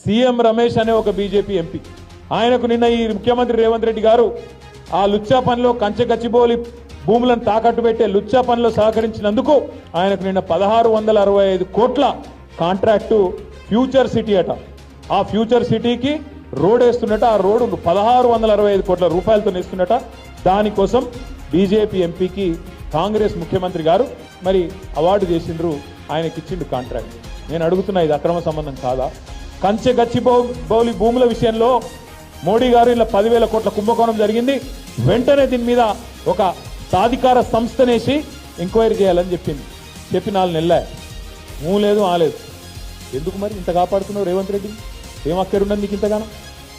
CM Ramesh అనే ఒక BJP MP. ఆయనకు నిన్న ఈ ముఖ్యమంత్రి రేవంత్ రెడ్డి గారు ఆ లుచ్చా పనిలో కంచె గచ్చిబోలి భూములను తాకట్టు పెట్టే లుచ్చా పనిలో సహకరించినందుకు ఆయనకు నిన్న పదహారు వందల అరవై ఐదు కోట్ల కాంట్రాక్టు ఫ్యూచర్ సిటీ అట. ఆ ఫ్యూచర్ సిటీకి రోడ్ వేస్తున్నట ఆ రోడ్డు పదహారు వందల అరవై ఐదు కోట్ల రూపాయలతో వేస్తున్నట దానికోసం బీజేపీ ఎంపీకి కాంగ్రెస్ ముఖ్యమంత్రి గారు మరి అవార్డు చేసిండ్రు ఆయనకి ఇచ్చిండు కాంట్రాక్ట్. నేను అడుగుతున్నా ఇది అక్రమ సంబంధం కాదా? కంచె గచ్చిబౌ బౌలి భూముల విషయంలో మోడీ గారు ఇలా పదివేల కోట్ల కుంభకోణం జరిగింది. వెంటనే దీని మీద ఒక సాధికార సంస్థనేసి ఎంక్వైరీ చేయాలని చెప్పింది. చెప్పి నాలుగు నెలలే మూ లేదు ఆ ఎందుకు మరి ఇంత కాపాడుతున్నావు రేవంత్ రెడ్డి? ఏం అక్కరున్నది నీకు ఇంతగానో?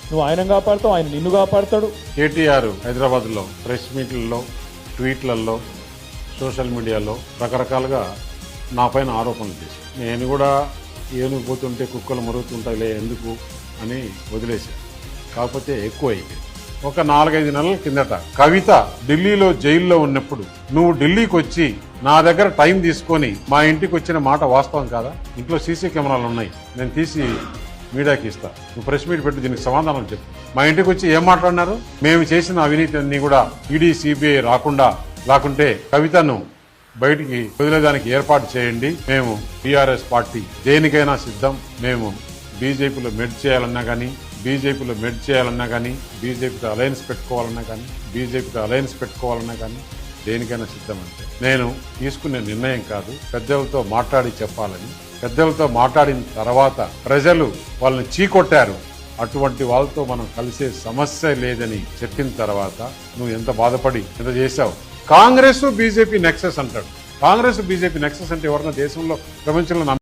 నువ్వు ఆయన కాపాడుతావు ఆయన నిన్ను కాపాడుతాడు. కేటీఆర్ హైదరాబాద్లో ప్రెస్ మీట్లలో ట్వీట్లలో సోషల్ మీడియాలో రకరకాలుగా నా పైన ఆరోపణలు చేశాను నేను కూడా ఏనుగు పోతుంటే కుక్కలు మరుగుతుంటాయిలే ఎందుకు అని వదిలేశారు. కాకపోతే ఎక్కువ ఒక నాలుగైదు నెలల కిందట కవిత ఢిల్లీలో జైల్లో ఉన్నప్పుడు నువ్వు ఢిల్లీకి వచ్చి నా దగ్గర టైం తీసుకొని మా ఇంటికి వచ్చిన మాట వాస్తవం కాదా? ఇంట్లో సీసీ కెమెరాలు ఉన్నాయి నేను తీసి మీడియాకి ఇస్తా. నువ్వు ప్రెస్ మీట్ పెట్టి దీనికి సమాధానం చెప్పు. మా ఇంటికి వచ్చి ఏం మాట్లాడినారు? మేము చేసిన అవినీతి అన్ని కూడా ఈడీ సిబిఐ రాకుండా లేకుంటే కవితను బయటికి వదిలేదానికి ఏర్పాటు చేయండి. మేము టీఆర్ఎస్ పార్టీ దేనికైనా సిద్ధం. మేము బీజేపీలో మెడ్ చేయాలన్నా కానీ బీజేపీలో మెడ్ చేయాలన్నా కానీ బీజేపీతో అలయన్స్ పెట్టుకోవాలన్నా కానీ బీజేపీతో అలయన్స్ పెట్టుకోవాలన్నా కానీ దేనికైనా సిద్ధం అంటే. నేను తీసుకునే నిర్ణయం కాదు. పెద్దలతో మాట్లాడి చెప్పాలని. పెద్దలతో మాట్లాడిన తర్వాత ప్రజలు వాళ్ళని చీకొట్టారు. అటువంటి వాళ్ళతో మనం కలిసే సమస్య లేదని చెప్పిన తర్వాత నువ్వు ఎంత బాధపడి ఎంత చేశావు? కాంగ్రెస్ బీజేపీ నెక్సెస్ అంటాడు. కాంగ్రెస్ బీజేపీ నెక్సెస్ అంటే ఎవరన్నా దేశంలో ప్రపంచంలో